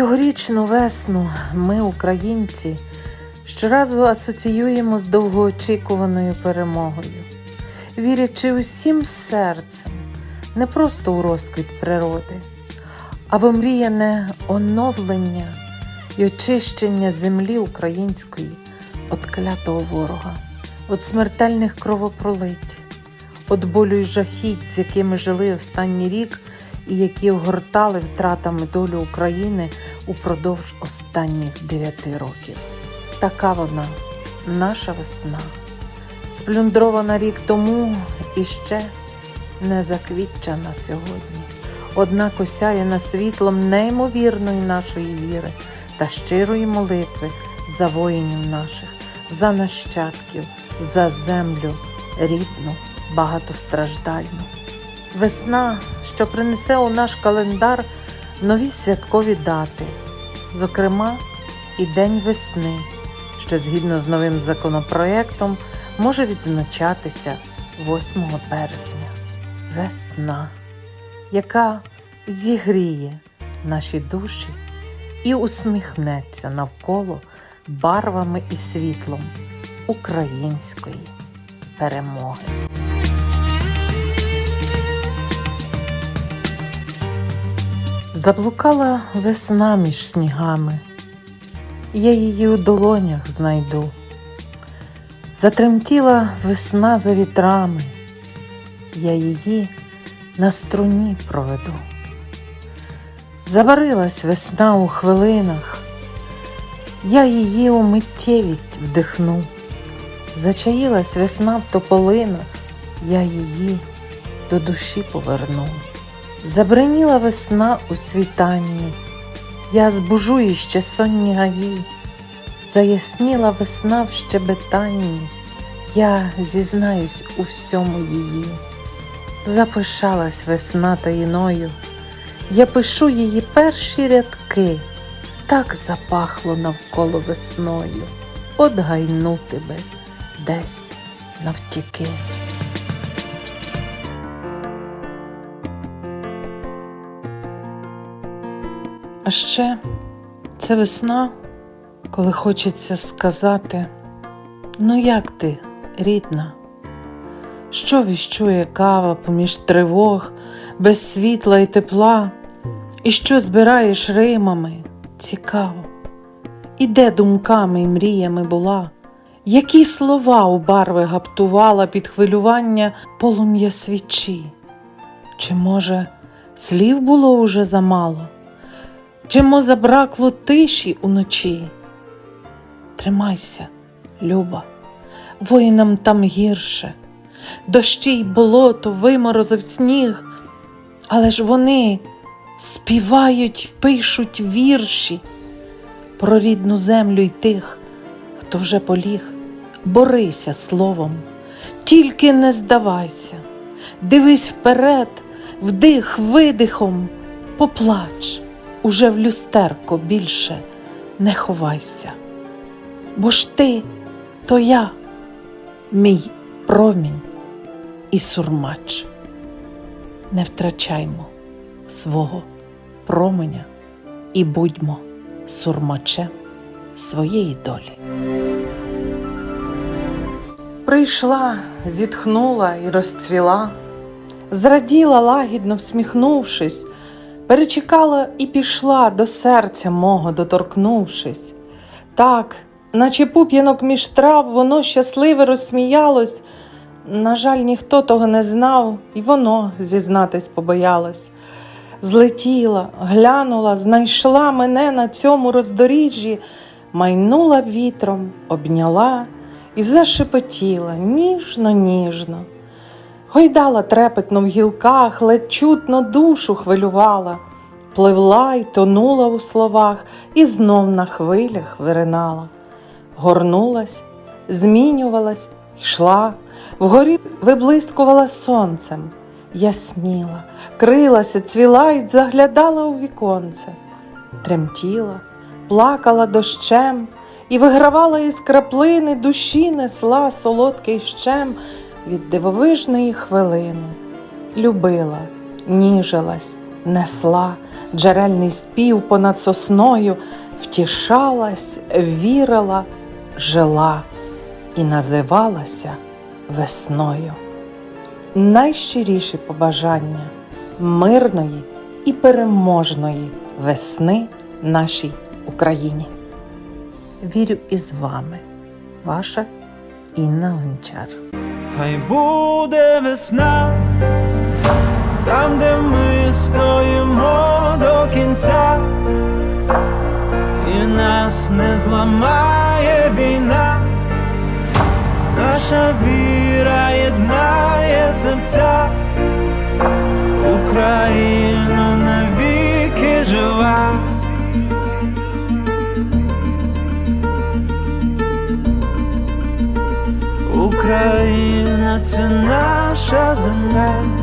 Цьогорічну весну ми, українці, щоразу асоціюємо з довгоочікуваною перемогою, вірячи усім серцем, не просто у розквіт природи, а в омріяне оновлення і очищення землі української від клятого ворога, від смертельних кровопролить, від болю й жахіть, з якими жили останній рік і які огортали втратами долю України упродовж останніх дев'яти років. Така вона, наша весна, сплюндрована рік тому і ще не заквітчана сьогодні, однак осяяна світлом неймовірної нашої віри та щирої молитви за воїнів наших, за нащадків, за землю рідну, багатостраждальну. Весна, що принесе у наш календар нові святкові дати, зокрема, і День весни, що згідно з новим законопроектом може відзначатися 8 березня. Весна, яка зігріє наші душі і усміхнеться навколо барвами і світлом української перемоги. Заблукала весна між снігами, я її у долонях знайду. Затремтіла весна за вітрами, я її на струні проведу. Забарилась весна у хвилинах, я її у миттєвість вдихну. Зачаїлась весна в тополинах, я її до душі поверну. Забриніла весна у світанні, я збужу іще сонні гаї, заясніла весна в щебетанні, я зізнаюсь у всьому її. Запишалась весна таїною, я пишу її перші рядки, так запахло навколо весною, от гайну тебе десь навтіки. А ще це весна, коли хочеться сказати: ну як ти, рідна? Що віщує кава поміж тривог, без світла і тепла, і що збираєш римами? Цікаво, і де думками і мріями була, які слова у барви гаптувала під хвилювання полум'я свічі? Чи, може, слів було уже замало? Чимо забракло тиші уночі? Тримайся, Люба, воїнам там гірше, дощі й болото виморозив сніг, але ж вони співають, пишуть вірші про рідну землю й тих, хто вже поліг. Борися словом, тільки не здавайся, дивись вперед, вдих видихом, поплач уже в люстерко більше не ховайся. Бо ж ти то я, мій промінь і сурмач. Не втрачаймо свого променя і будьмо сурмачем своєї долі. Прийшла, зітхнула і розцвіла, зраділа лагідно всміхнувшись, перечекала і пішла до серця мого, доторкнувшись. Так, наче пуп'янок між трав, воно щасливе розсміялось. На жаль, ніхто того не знав, і воно зізнатись побоялось. Злетіла, глянула, знайшла мене на цьому роздоріжжі, майнула вітром, обняла і зашепотіла ніжно, ніжно. Гойдала трепетно в гілках, ледь чутно душу хвилювала, пливла й тонула у словах і знов на хвилях виринала. Горнулась, змінювалась, йшла, вгорі виблискувала сонцем, ясніла, крилася, цвіла й заглядала у віконце, тремтіла, плакала дощем і вигравала із краплини душі несла солодкий щем від дивовижної хвилини. Любила, ніжилась, несла джерельний спів понад сосною, втішалась, вірила, жила і називалася весною. Найщиріші побажання мирної і переможної весни нашій Україні. Вірю із вами, ваша Інна Гончар. Хай буде весна, там, де ми стоїмо до кінця, і нас не зламає війна, наша віра єднає серця, це наша земля.